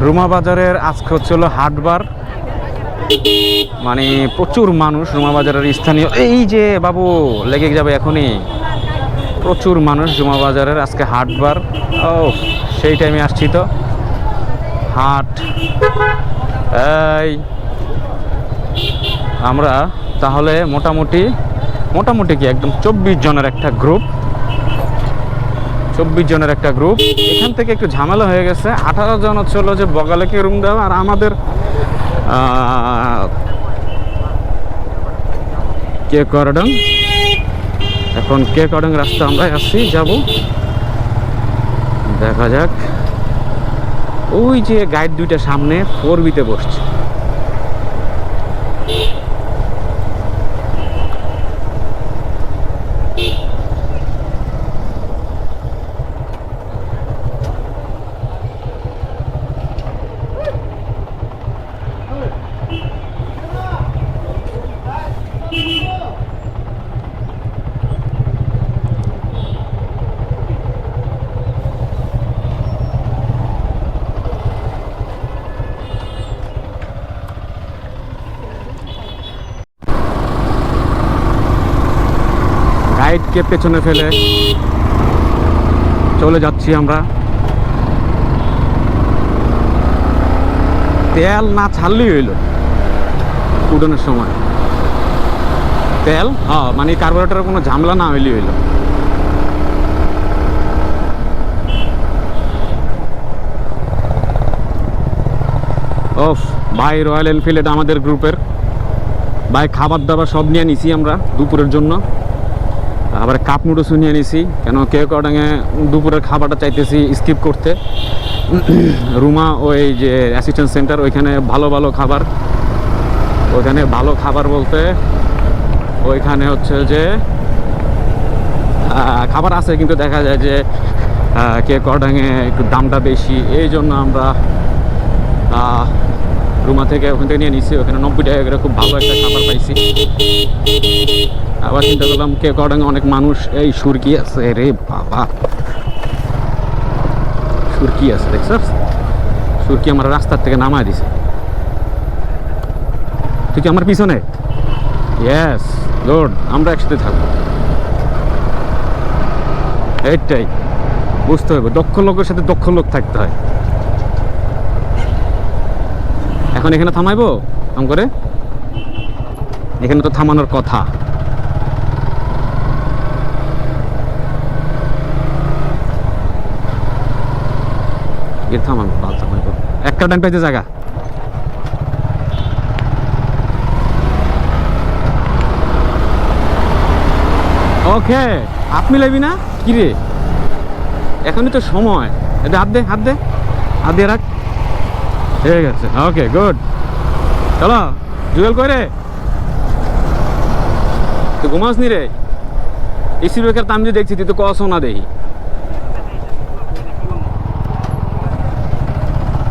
রুমা বাজারের আজকে হচ্ছে হলো হাটবার। মানে প্রচুর মানুষ রুমা বাজারের স্থানীয়। এই যে বাবু, লেগে যাবে এখনই। প্রচুর মানুষ রুমা বাজারের আজকে হাটবার। ও, সেই টাইমে আসছি তো। হাট। এই, আমরা তাহলে মোটামুটি মোটামুটি কি একদম চব্বিশ জনের একটা গ্রুপ চব্বিশ জনের একটা গ্রুপ এখান থেকে একটু ঝামেলা হয়ে গেছে। আঠারো জন হচ্ছে হলো যে বগালেকে রুম দেওয়া আর আমাদের কে করডং? এখন কে করডং রাস্তা আমরা আসছি যাব। দেখা যাক। ওই যে গাইড দুইটা সামনে ফোর বিতে বসছে। গাইডকে পেছনে ফেলে? চলে যাচ্ছি আমরা। তেল না ছাড়লেই হইল। উডনের সময়। তেল? হ্যাঁ মানে কার্বোরেটরের কোনো ঝামেলা না হইলেই হইল। ওফ, ভাই, রয়্যাল এনফিল্ড আমাদের গ্রুপের। ভাই, খাবার দাবার সব নিয়ে নিছি আমরা দুপুরের জন্য। আবার কাপ নুডলসও নিয়ে নিছি। কেন কে কডাঙে দুপুরের খাবারটা চাইতেছি স্কিপ করতে। রুমা ওই যে অ্যাসিস্ট্যান্ট সেন্টার ওইখানে ভালো ভালো খাবার। ওইখানে ভালো খাবার বলতে, ওইখানে হচ্ছে যে খাবার আছে, কিন্তু দেখা যায় যে কে কডাঙে একটু দামটা বেশি। এই জন্য আমরা রুমা থেকে ওখান থেকে নিয়ে নিছি। ওখানে নব্বই টাকা করে খুব ভালো একটা খাবার পাইছি। আবার চিন্তা করলাম, কে কডাঙ্গে অনেক মানুষ, এই সুরকি আছে রে বাবা। সুরকি আছে, দেখছস? সুরকি আমার রাস্তার থেকে নামায় দিছে। তুই কি আমার পিছনে? ইয়েস গুড আমরা একসাথে থাকব। এইটাই, বুঝতে হবে, দক্ষ লোকের সাথে দক্ষ লোক থাকতে হয়। এখন এখানে থামাইবো? আম করে। এখানে তো থামানোর কথা। এর থামাবো পাল থামাইবো একটা ডান পাইতে জায়গা। ওকে আপনি লাইবি না? কি রে? এখনই তো সময়। এটা হাত দে হাত দে। হাত দিয়ে রাখ। ঠিক আছে, ওকে, গুড। চলো, জুয়েল কই রে? তুই ঘুমাস নি রে? এসি বেকার তো আমি যে দেখছি, তুই তো কসও না দেখি।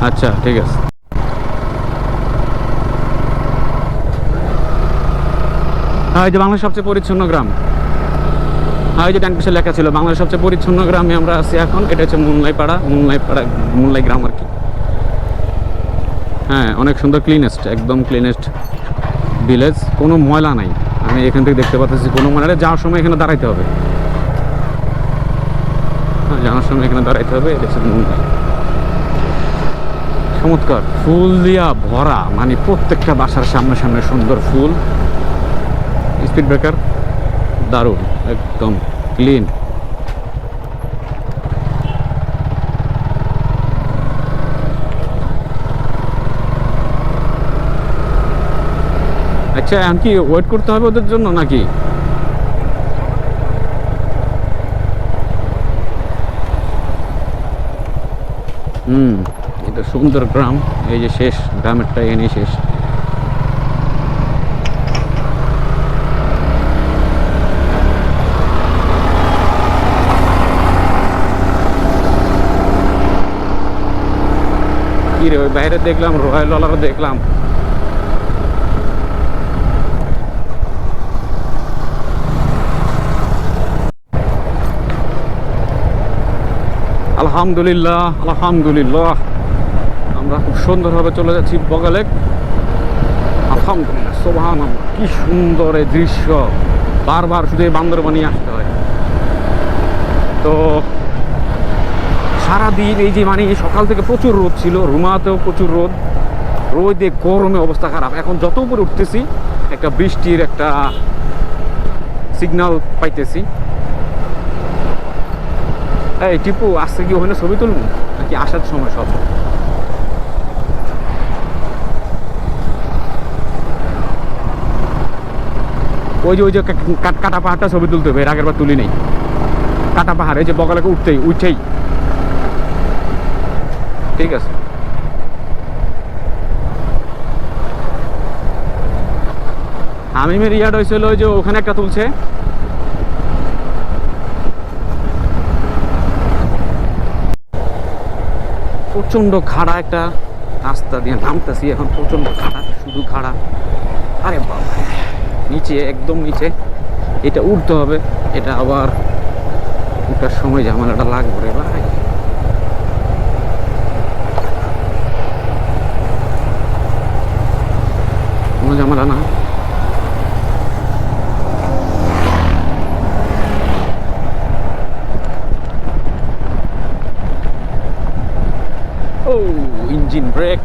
আচ্ছা ঠিক আছে। হ্যাঁ এই যে বাংলাদেশের সবচেয়ে পরিচ্ছন্ন গ্রাম। হ্যাঁ ওই যে পিছে লেখা ছিল বাংলার সবচেয়ে পরিচ্ছন্ন গ্রামে আমরা আছি এখন। এটা হচ্ছে মুনলাই পাড়া মুনলাই মুনলাই গ্রাম আর কি। হ্যাঁ অনেক সুন্দর ক্লিনেস্ট একদম ক্লিনেস্ট ভিলেজ কোনো ময়লা নাই। আমি এখান থেকে দেখতে পাচ্ছি কোনো ময়লা। যাওয়ার সময় এখানে দাঁড়াইতে হবে। হ্যাঁ যাওয়ার সময় এখানে দাঁড়াইতে হবে। এটা হচ্ছে মুম্বাই চমৎকার। ফুল দিয়া ভরা মানে প্রত্যেকটা বাসার সামনে সামনে সুন্দর ফুল। স্পিড ব্রেকার দারুণ, একদম ক্লিন আচ্ছা এখন কি ওয়েট করতে হবে ওদের জন্য নাকি? হুম। এটা সুন্দর গ্রাম, এই যে শেষ, গ্রামেরটা এনে শেষ। কি রে, ওই বাইরে দেখলাম রয়্যাল ওয়ালারও দেখলাম। আলহামদুলিল্লাহ আলহামদুলিল্লাহ। আমরা খুব সুন্দরভাবে চলে যাচ্ছি বগালেক আলহামদুলিল্লাহ কি সুন্দর এই দৃশ্য। বারবার শুধু এই বান্দরবানি আসতে হয়। তো সারাদিন এই যে মানে সকাল থেকে প্রচুর রোদ ছিল, রুমাতেও প্রচুর রোদ। রোদে, গরমে অবস্থা খারাপ। এখন যত উপরে উঠতেছি, একটা বৃষ্টির একটা সিগন্যাল পাইতেছি। এই টিপু আসছে কি ওখানে ছবি তুলবো? নাকি আসার সময় সব? ওই যে ওই যে কাটা পাহাড়টা ছবি তুলতে হবে, এর আগের বার তুলি নেই। কাটা পাহাড়, এই যে বগলাকে উঠতেই, উঠছেই। ঠিক আছে। আমি হামিমের ইয়াড হয়েছিল ওই যে ওখানে একটা তুলছে। প্রচণ্ড খাড়া একটা রাস্তা দিয়ে নামতেছি এখন প্রচণ্ড খাড়া, শুধু খাড়া। আরে বাবা। নিচে, একদম নিচে। এটা উঠতে হবে। এটা আবার উঠার সময় ঝামেলাটা লাগবে রে ভাই। কোনো ঝামেলা না। Engine brake.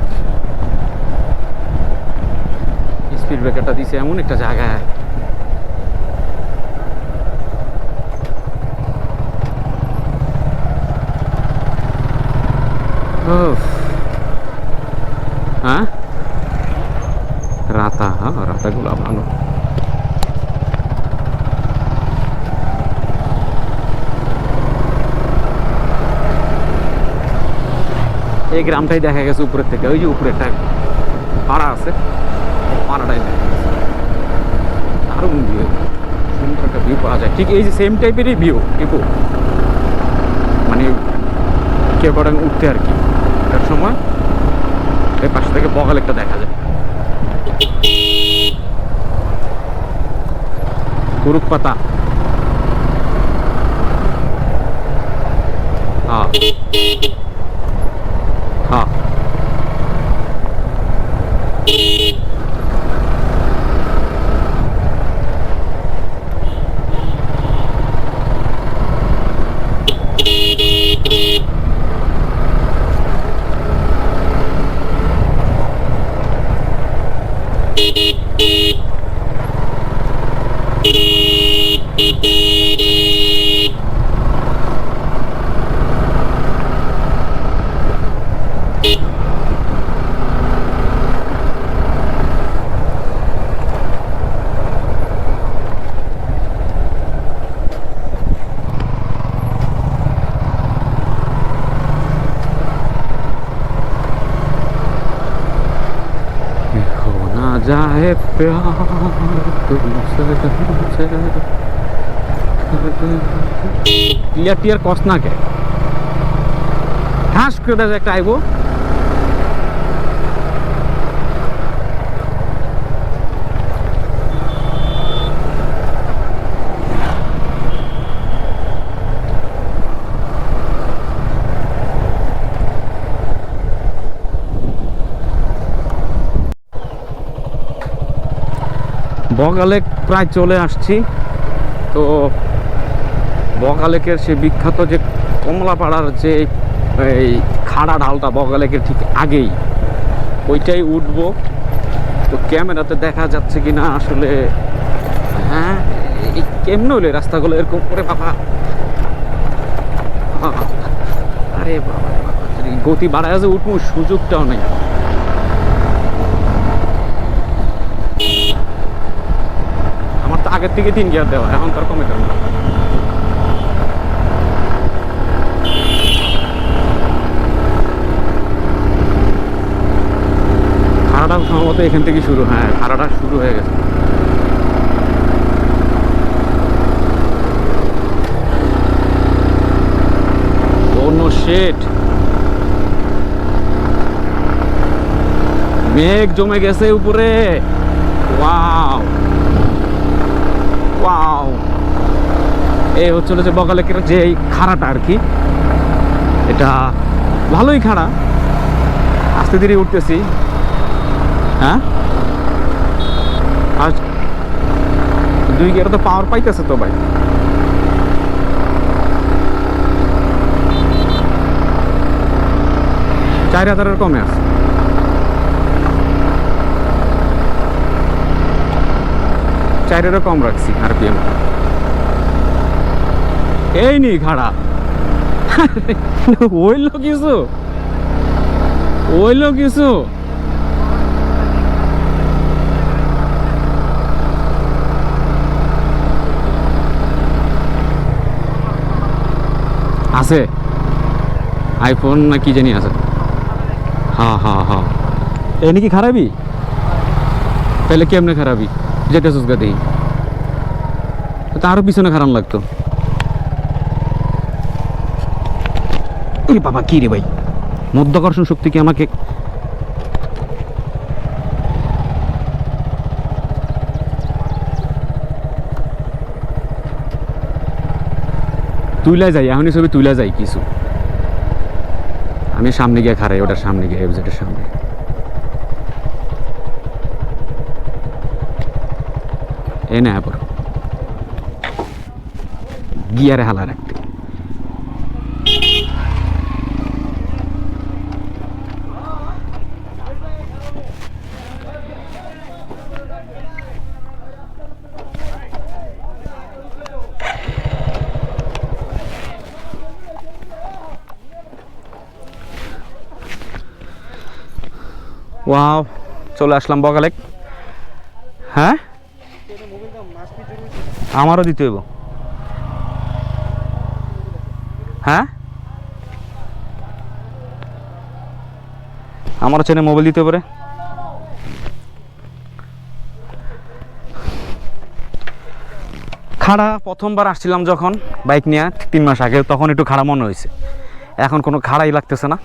স্পিড ব্রেকারটা দিছে এমন একটা জায়গায়। হ্যাঁ? রাতা হ্যাঁ রাতাগুলো ভালো। এই গ্রামটাই দেখা গেছে উপরের থেকে, ওই যে উপরে একটা পাড়া আছে পাড়াটাই দারুণ ভিউ সুন্দর একটা ভিউ পাওয়া যায়। ঠিক এই যে সেম টাইপেরই ভিউ টিপু। মানে কেউ কটাং উঠতে আর কি। তার সময় এই পাশ থেকে বগাল একটা দেখা যায়। কুরুক পাতা। হ্যাঁ ক্লিয়ার টিয়ার কস না কে ঠাস করে একটা আইবো। বগালেক প্রায় চলে আসছি। তো বগালেকের সে বিখ্যাত যে কমলাপাড়ার যে এই খাড়া ঢালটা বগালেকের ঠিক আগেই, ওইটাই উঠবো। তো ক্যামেরাতে দেখা যাচ্ছে কি না আসলে হ্যাঁ কেমন হলে রাস্তাগুলো এরকম? করে বাবা! আরে বাবা, গতি বাড়ায় যে উঠবো, সুযোগটাও নেই আমার তো আগের থেকে তিন গিয়ার দেওয়া, এখন তার কমে দেওয়া খাড়াটা সম্ভবত এখান থেকে শুরু হ্যাঁ ভাড়াটা শুরু হয়ে গেছে। শেট মেঘ জমে গেছে উপরে। ওয়াও ওয়াও এই হচ্ছিল যে বগালেকের যে এই খাড়াটা আর কি। এটা ভালোই খাড়া। আস্তে ধীরে উঠতেছি। হ্যাঁ? আর দুই গিয়ার তো পাওয়ার পাইতেছে তো ভাই। চার হাজারের কমে আছে। চারেরও কম রাখছি আর আরপিএম এই নি খাড়া ওইল কিছু? ওইল কিছু? আছে। আইফোন না কি জানি আছে। হ্যাঁ হ্যাঁ হ্যাঁ এই নাকি খারাপই তাহলে কেমনে খারাপই যেতে সুস্কা দিই। তারও পিছনে খারাপ লাগতো। এই বাবা, কি রে ভাই? মধ্যাকর্ষণ শক্তি কি আমাকে তুইলা যাই, এখনই ছবি তুইলা যাই কিছু। আমি সামনে গিয়ে খারাই ওটার সামনে গিয়ে এফজেটের সামনে। এ না গিয়ারে হালা রাখতে ওয়াও চলে আসলাম বগালেক হ্যাঁ? আমারও দিতে হইব। হ্যাঁ? আমারও চেনে মোবাইল দিতে পারে। খাড়া, প্রথমবার আসছিলাম যখন বাইক নিয়ে তিন মাস আগে, তখন একটু খাড়া মনে হয়েছে। এখন কোনো খাড়াই লাগতেছে না।